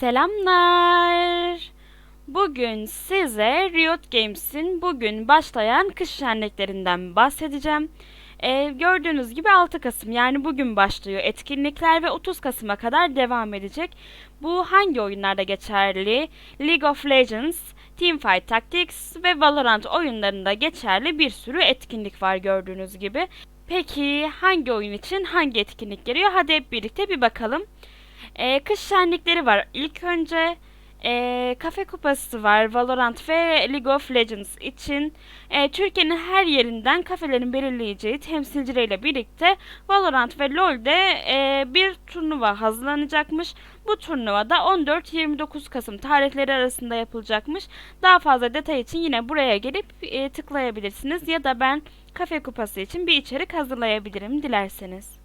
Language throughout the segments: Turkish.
Selamlar. Bugün size Riot Games'in bugün başlayan kış şenliklerinden bahsedeceğim. Ee, gördüğünüz gibi 6 Kasım yani bugün başlıyor etkinlikler ve 30 Kasım'a kadar devam edecek. Bu hangi oyunlarda geçerli? League of Legends, Teamfight Tactics ve Valorant oyunlarında geçerli bir sürü etkinlik var gördüğünüz gibi. Peki hangi oyun için hangi etkinlik geliyor? Hadi hep birlikte bir bakalım. Ee, kış şenlikleri var. İlk önce ee, kafe kupası var Valorant ve League of Legends için. Ee, Türkiye'nin her yerinden kafelerin belirleyeceği temsilcileriyle birlikte Valorant ve LoL'de ee, bir turnuva hazırlanacakmış. Bu turnuvada 14-29 Kasım tarihleri arasında yapılacakmış. Daha fazla detay için yine buraya gelip ee, tıklayabilirsiniz ya da ben kafe kupası için bir içerik hazırlayabilirim dilerseniz.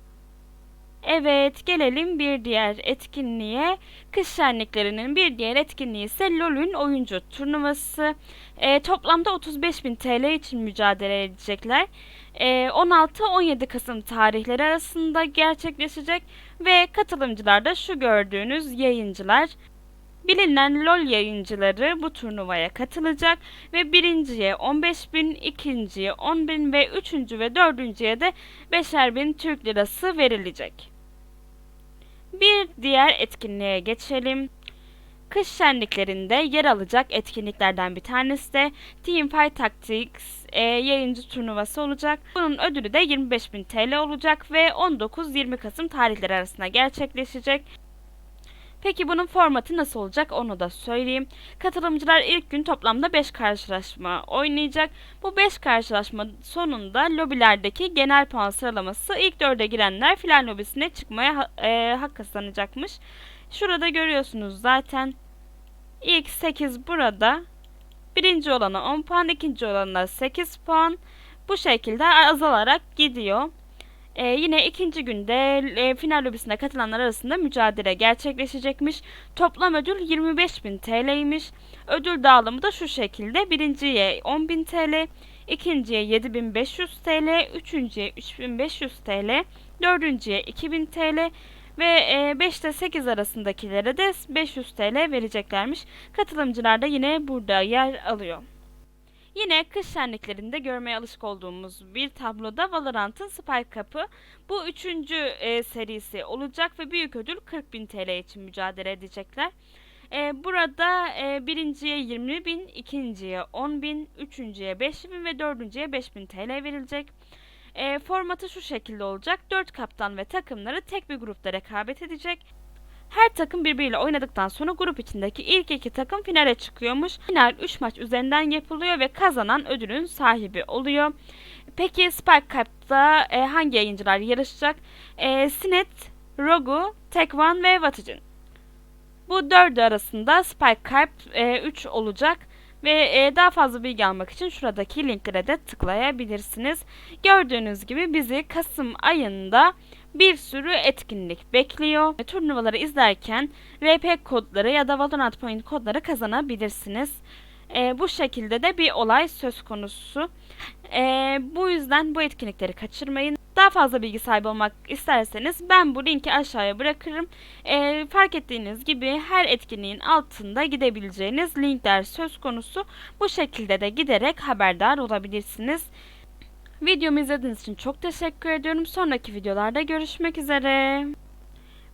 Evet, gelelim bir diğer etkinliğe. Kış şenliklerinin bir diğer etkinliği ise LoL'ün oyuncu turnuvası. Ee, toplamda 35.000 TL için mücadele edecekler. Ee, 16-17 Kasım tarihleri arasında gerçekleşecek ve katılımcılar da şu gördüğünüz yayıncılar. Bilinen LoL yayıncıları bu turnuvaya katılacak ve birinciye 15.000, ikinciye 10.000 ve üçüncü ve dördüncüye de 5'er bin Türk lirası verilecek. Bir diğer etkinliğe geçelim. Kış şenliklerinde yer alacak etkinliklerden bir tanesi de Teamfight Tactics e, yayıncı turnuvası olacak. Bunun ödülü de 25.000 TL olacak ve 19-20 Kasım tarihleri arasında gerçekleşecek. Peki bunun formatı nasıl olacak onu da söyleyeyim. Katılımcılar ilk gün toplamda 5 karşılaşma oynayacak. Bu 5 karşılaşma sonunda lobilerdeki genel puan sıralaması ilk 4'e girenler final lobisine çıkmaya ha- e, hak kazanacakmış. Şurada görüyorsunuz zaten. İlk 8 burada. Birinci olana 10 puan, ikinci olana 8 puan. Bu şekilde azalarak gidiyor. Ee, yine ikinci günde e, final lobisine katılanlar arasında mücadele gerçekleşecekmiş. Toplam ödül 25.000 TL'ymiş. Ödül dağılımı da şu şekilde. Birinciye 10.000 TL, ikinciye 7.500 TL, üçüncüye 3.500 TL, dördüncüye 2.000 TL ve 5 ile 8 arasındakilere de 500 TL vereceklermiş. Katılımcılar da yine burada yer alıyor. Yine kış şenliklerinde görmeye alışık olduğumuz bir tabloda Valorant'ın Spike Cup'ı bu üçüncü e, serisi olacak ve büyük ödül 40.000 TL için mücadele edecekler. E, burada e, birinciye 20 bin, ikinciye 10 bin, üçüncüye 5 bin ve dördüncüye 5 bin TL verilecek. E, formatı şu şekilde olacak. 4 kaptan ve takımları tek bir grupta rekabet edecek. Her takım birbiriyle oynadıktan sonra grup içindeki ilk iki takım finale çıkıyormuş. Final 3 maç üzerinden yapılıyor ve kazanan ödülün sahibi oluyor. Peki Spike Cup'ta e, hangi yayıncılar yarışacak? E, Sinet, Rogu, Tekvan ve Vaticin. Bu dördü arasında Spike Cup 3 olacak. Ve e, daha fazla bilgi almak için şuradaki linklere de tıklayabilirsiniz. Gördüğünüz gibi bizi Kasım ayında bir sürü etkinlik bekliyor. Turnuvaları izlerken RP kodları ya da Valorant Point kodları kazanabilirsiniz. E, bu şekilde de bir olay söz konusu. E, bu yüzden bu etkinlikleri kaçırmayın. Daha fazla bilgi sahibi olmak isterseniz ben bu linki aşağıya bırakırım. E, fark ettiğiniz gibi her etkinliğin altında gidebileceğiniz linkler söz konusu. Bu şekilde de giderek haberdar olabilirsiniz. Videomu izlediğiniz için çok teşekkür ediyorum. Sonraki videolarda görüşmek üzere.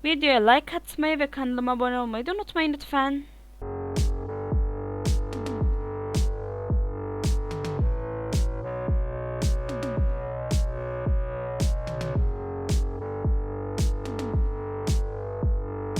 Videoya like atmayı ve kanalıma abone olmayı da unutmayın lütfen.